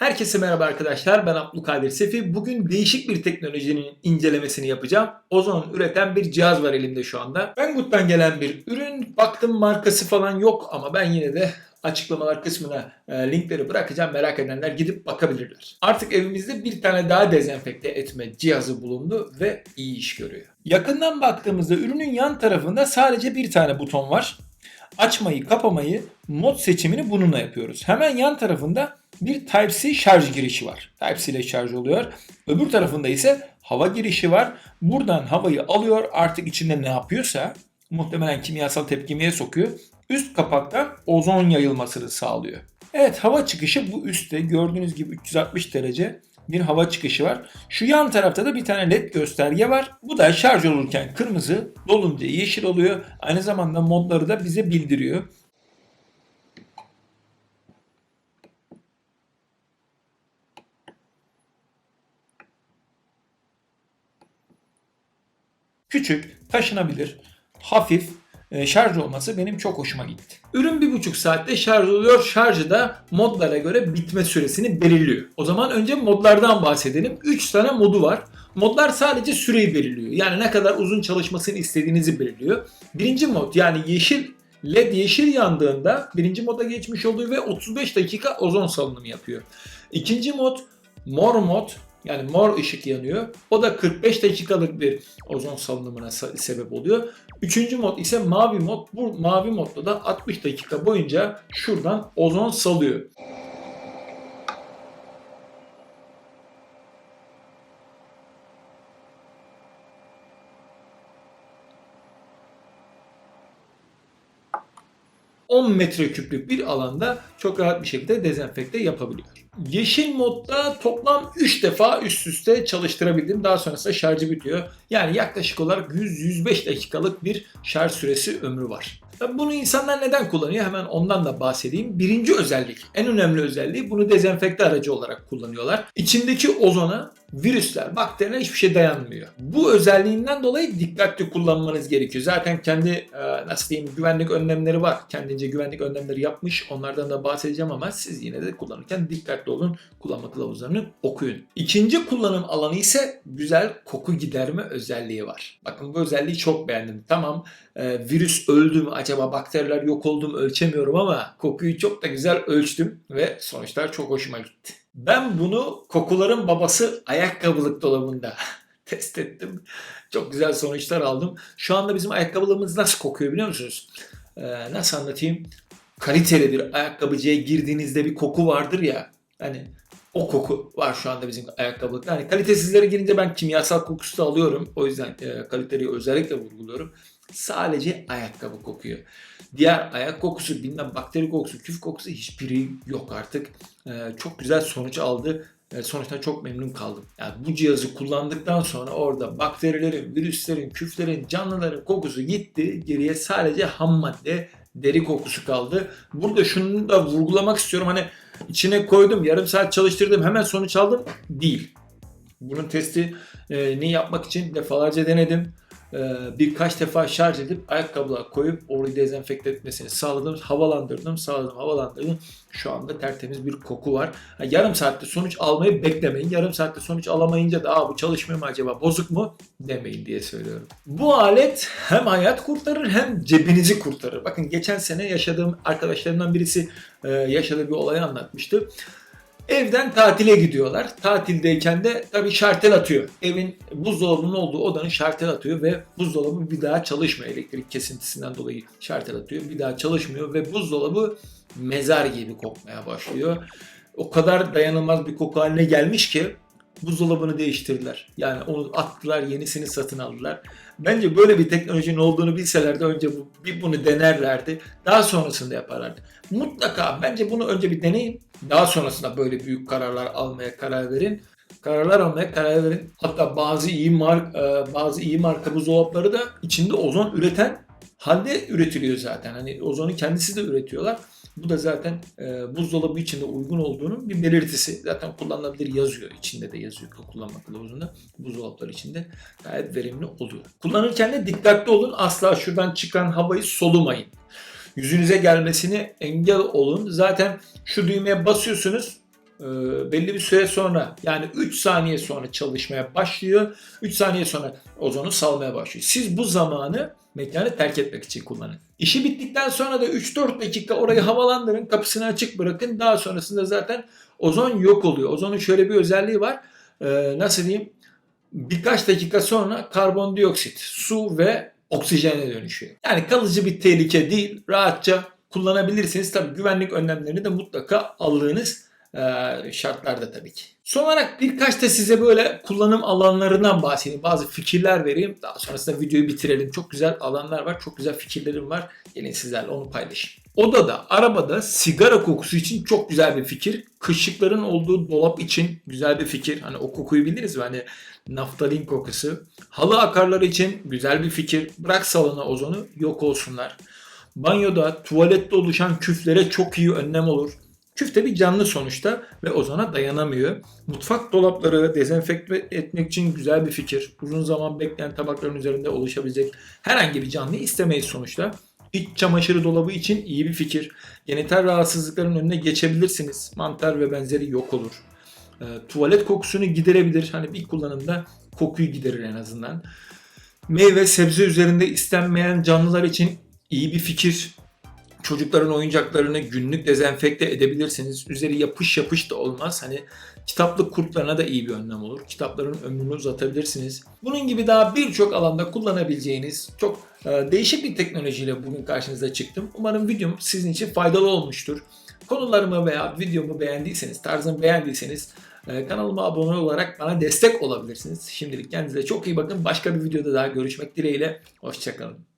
Herkese merhaba arkadaşlar. Ben Abdülkadir Sefi. Bugün değişik bir teknolojinin incelemesini yapacağım. Ozon üreten bir cihaz var elimde şu anda. Banggood'dan gelen bir ürün. Baktım markası falan yok ama ben yine de açıklamalar kısmına e, linkleri bırakacağım. Merak edenler gidip bakabilirler. Artık evimizde bir tane daha dezenfekte etme cihazı bulundu ve iyi iş görüyor. Yakından baktığımızda ürünün yan tarafında sadece bir tane buton var. Açmayı, kapamayı, mod seçimini bununla yapıyoruz. Hemen yan tarafında bir Type-C şarj girişi var. Type-C ile şarj oluyor. Öbür tarafında ise hava girişi var. Buradan havayı alıyor. Artık içinde ne yapıyorsa muhtemelen kimyasal tepkimeye sokuyor. Üst kapaktan ozon yayılmasını sağlıyor. Evet hava çıkışı bu üstte gördüğünüz gibi 360 derece bir hava çıkışı var. Şu yan tarafta da bir tane led gösterge var. Bu da şarj olurken kırmızı, dolunca yeşil oluyor. Aynı zamanda modları da bize bildiriyor. Küçük, taşınabilir, hafif, şarj olması benim çok hoşuma gitti. Ürün bir buçuk saatte şarj oluyor. Şarjı da modlara göre bitme süresini belirliyor. O zaman önce modlardan bahsedelim. 3 tane modu var. Modlar sadece süreyi belirliyor. Yani ne kadar uzun çalışmasını istediğinizi belirliyor. Birinci mod yani yeşil LED yeşil yandığında birinci moda geçmiş oluyor ve 35 dakika ozon salınımı yapıyor. İkinci mod mor mod yani mor ışık yanıyor. O da 45 dakikalık bir ozon salınımına sa- sebep oluyor. Üçüncü mod ise mavi mod. Bu mavi modda da 60 dakika boyunca şuradan ozon salıyor. ...10 metreküplük bir alanda çok rahat bir şekilde dezenfekte yapabiliyor. Yeşil modda toplam 3 defa üst üste çalıştırabildim. Daha sonrasında şarjı bitiyor. Yani yaklaşık olarak 100-105 dakikalık bir şarj süresi ömrü var. Bunu insanlar neden kullanıyor? Hemen ondan da bahsedeyim. Birinci özellik, en önemli özelliği bunu dezenfekte aracı olarak kullanıyorlar. İçindeki ozona virüsler, bakteriler hiçbir şey dayanmıyor. Bu özelliğinden dolayı dikkatli kullanmanız gerekiyor. Zaten kendi e, nasıl diyeyim güvenlik önlemleri var. Kendince güvenlik önlemleri yapmış. Onlardan da bahsedeceğim ama siz yine de kullanırken dikkatli olun. Kullanma kılavuzlarını okuyun. İkinci kullanım alanı ise güzel koku giderme özelliği var. Bakın bu özelliği çok beğendim. Tamam e, virüs öldü mü acaba bakteriler yok oldu mu ölçemiyorum ama kokuyu çok da güzel ölçtüm ve sonuçlar çok hoşuma gitti. Ben bunu kokuların babası ayakkabılık dolabında test ettim. Çok güzel sonuçlar aldım. Şu anda bizim ayakkabılarımız nasıl kokuyor biliyor musunuz? Ee, nasıl anlatayım? Kaliteli bir ayakkabıcıya girdiğinizde bir koku vardır ya. Hani o koku var şu anda bizim ayakkabılıkta. Hani kalitesizlere girince ben kimyasal kokusu da alıyorum. O yüzden e, kaliteyi özellikle vurguluyorum. Sadece ayakkabı kokuyor. Diğer ayak kokusu, bilmem bakteri kokusu, küf kokusu hiçbiri yok artık. Ee, çok güzel sonuç aldı. Ee, sonuçta çok memnun kaldım. Yani bu cihazı kullandıktan sonra orada bakterilerin, virüslerin, küflerin, canlıların kokusu gitti. Geriye sadece ham madde, deri kokusu kaldı. Burada şunu da vurgulamak istiyorum. Hani içine koydum, yarım saat çalıştırdım, hemen sonuç aldım. Değil. Bunun testi e, yapmak için defalarca denedim. Ee, birkaç defa şarj edip ayakkabılar koyup orayı dezenfekte etmesini sağladım. Havalandırdım, sağladım, havalandırdım. Şu anda tertemiz bir koku var. Ha, yarım saatte sonuç almayı beklemeyin. Yarım saatte sonuç alamayınca da bu çalışmıyor mu acaba bozuk mu demeyin diye söylüyorum. Bu alet hem hayat kurtarır hem cebinizi kurtarır. Bakın geçen sene yaşadığım arkadaşlarımdan birisi e, yaşadığı bir olayı anlatmıştı. Evden tatile gidiyorlar. Tatildeyken de tabii şartel atıyor. Evin buzdolabının olduğu odanın şartel atıyor ve buzdolabı bir daha çalışmıyor. Elektrik kesintisinden dolayı şartel atıyor. Bir daha çalışmıyor ve buzdolabı mezar gibi kokmaya başlıyor. O kadar dayanılmaz bir koku haline gelmiş ki buzdolabını değiştirdiler. Yani onu attılar, yenisini satın aldılar. Bence böyle bir teknolojinin olduğunu bilselerdi önce bu, bir bunu denerlerdi. Daha sonrasında yaparlardı. Mutlaka bence bunu önce bir deneyin. Daha sonrasında böyle büyük kararlar almaya karar verin. Kararlar almaya karar verin. Hatta bazı iyi mark e, bazı iyi marka buzdolapları da içinde ozon üreten halde üretiliyor zaten. Hani ozonu kendisi de üretiyorlar. Bu da zaten e, buzdolabı içinde uygun olduğunun bir belirtisi. Zaten kullanılabilir yazıyor. İçinde de yazıyor kullanma kılavuzunda. Buzdolapları içinde gayet verimli oluyor. Kullanırken de dikkatli olun. Asla şuradan çıkan havayı solumayın. Yüzünüze gelmesini engel olun. Zaten şu düğmeye basıyorsunuz. e, belli bir süre sonra yani 3 saniye sonra çalışmaya başlıyor. 3 saniye sonra ozonu salmaya başlıyor. Siz bu zamanı mekanı terk etmek için kullanın. İşi bittikten sonra da 3-4 dakika orayı havalandırın, kapısını açık bırakın. Daha sonrasında zaten ozon yok oluyor. Ozonun şöyle bir özelliği var. Ee, nasıl diyeyim? Birkaç dakika sonra karbondioksit, su ve oksijene dönüşüyor. Yani kalıcı bir tehlike değil. Rahatça kullanabilirsiniz. Tabii güvenlik önlemlerini de mutlaka aldığınız şartlarda tabii ki. Son olarak birkaç da size böyle kullanım alanlarından bahsedeyim. Bazı fikirler vereyim. Daha sonrasında videoyu bitirelim. Çok güzel alanlar var. Çok güzel fikirlerim var. Gelin sizlerle onu paylaşayım. Odada, arabada sigara kokusu için çok güzel bir fikir. Kışlıkların olduğu dolap için güzel bir fikir. Hani o kokuyu biliriz mi? Hani naftalin kokusu. Halı akarları için güzel bir fikir. Bırak salona ozonu yok olsunlar. Banyoda, tuvalette oluşan küflere çok iyi önlem olur. Küfte bir canlı sonuçta ve ozona dayanamıyor. Mutfak dolapları dezenfekte etmek için güzel bir fikir. Uzun zaman bekleyen tabakların üzerinde oluşabilecek herhangi bir canlı istemeyiz sonuçta. İç çamaşırı dolabı için iyi bir fikir. Genital rahatsızlıkların önüne geçebilirsiniz. Mantar ve benzeri yok olur. E, tuvalet kokusunu giderebilir. Hani bir kullanımda kokuyu giderir en azından. Meyve sebze üzerinde istenmeyen canlılar için iyi bir fikir. Çocukların oyuncaklarını günlük dezenfekte edebilirsiniz. Üzeri yapış yapış da olmaz. Hani kitaplık kurtlarına da iyi bir önlem olur. Kitapların ömrünü uzatabilirsiniz. Bunun gibi daha birçok alanda kullanabileceğiniz çok e, değişik bir teknolojiyle bugün karşınıza çıktım. Umarım videom sizin için faydalı olmuştur. Konularımı veya videomu beğendiyseniz, tarzımı beğendiyseniz e, kanalıma abone olarak bana destek olabilirsiniz. Şimdilik kendinize çok iyi bakın. Başka bir videoda daha görüşmek dileğiyle. Hoşçakalın.